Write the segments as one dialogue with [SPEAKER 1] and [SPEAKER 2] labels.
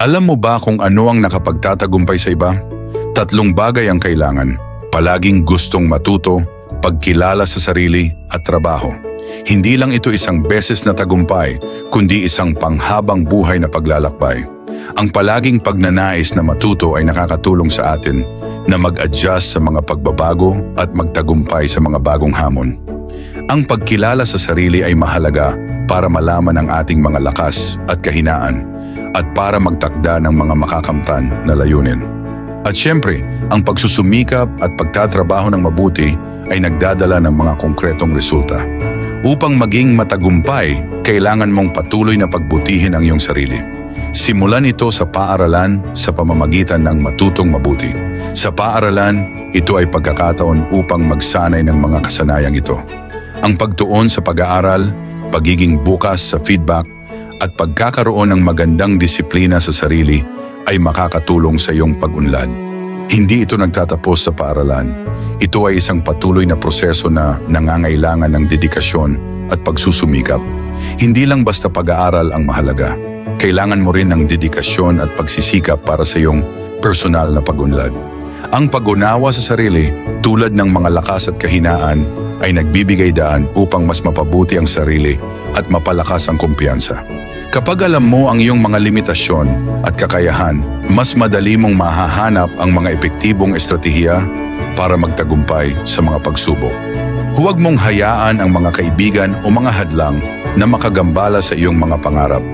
[SPEAKER 1] Alam mo ba kung ano ang nakapagtatagumpay sa iba? Tatlong bagay ang kailangan. Palaging gustong matuto, pagkilala sa sarili at trabaho. Hindi lang ito isang beses na tagumpay, kundi isang panghabang buhay na paglalakbay. Ang palaging pagnanais na matuto ay nakakatulong sa atin na mag-adjust sa mga pagbabago at magtagumpay sa mga bagong hamon. Ang pagkilala sa sarili ay mahalaga para malaman ang ating mga lakas at kahinaan at para magtakda ng mga makakamtan na layunin. At syempre, ang pagsusumikap at pagtatrabaho ng mabuti ay nagdadala ng mga konkretong resulta. Upang maging matagumpay, kailangan mong patuloy na pagbutihin ang iyong sarili. Simulan ito sa paaralan sa pamamagitan ng matutong mabuti. Sa paaralan, ito ay pagkakataon upang magsanay ng mga kasanayang ito. Ang pagtuon sa pag-aaral, pagiging bukas sa feedback, at pagkakaroon ng magandang disiplina sa sarili ay makakatulong sa iyong pag-unlad. Hindi ito nagtatapos sa paaralan. Ito ay isang patuloy na proseso na nangangailangan ng dedikasyon at pagsusumikap. Hindi lang basta pag-aaral ang mahalaga. Kailangan mo rin ng dedikasyon at pagsisikap para sa iyong personal na pag-unlad. Ang pag-unawa sa sarili, tulad ng mga lakas at kahinaan, ay nagbibigay daan upang mas mapabuti ang sarili at mapalakas ang kumpiyansa. Kapag alam mo ang iyong mga limitasyon at kakayahan, mas madali mong mahahanap ang mga epektibong estratehiya para magtagumpay sa mga pagsubok. Huwag mong hayaan ang mga kaibigan o mga hadlang na makagambala sa iyong mga pangarap.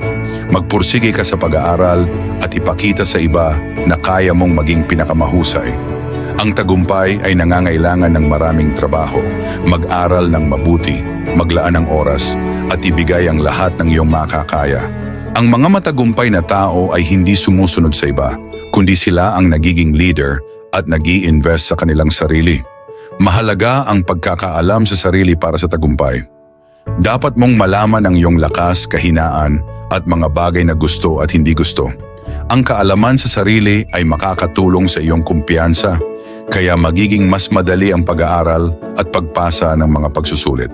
[SPEAKER 1] Magpursige ka sa pag-aaral at ipakita sa iba na kaya mong maging pinakamahusay. Ang tagumpay ay nangangailangan ng maraming trabaho, mag-aral ng mabuti, maglaan ng oras, at ibigay ang lahat ng iyong makakaya. Ang mga matagumpay na tao ay hindi sumusunod sa iba, kundi sila ang nagiging leader at nag invest sa kanilang sarili. Mahalaga ang pagkakaalam sa sarili para sa tagumpay. Dapat mong malaman ang iyong lakas, kahinaan, at mga bagay na gusto at hindi gusto. Ang kaalaman sa sarili ay makakatulong sa iyong kumpiyansa, kaya magiging mas madali ang pag-aaral at pagpasa ng mga pagsusulit.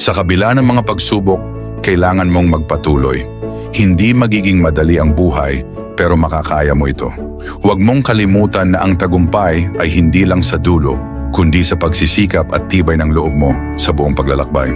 [SPEAKER 1] Sa kabila ng mga pagsubok, kailangan mong magpatuloy. Hindi magiging madali ang buhay, pero makakaya mo ito. Huwag mong kalimutan na ang tagumpay ay hindi lang sa dulo, kundi sa pagsisikap at tibay ng loob mo sa buong paglalakbay.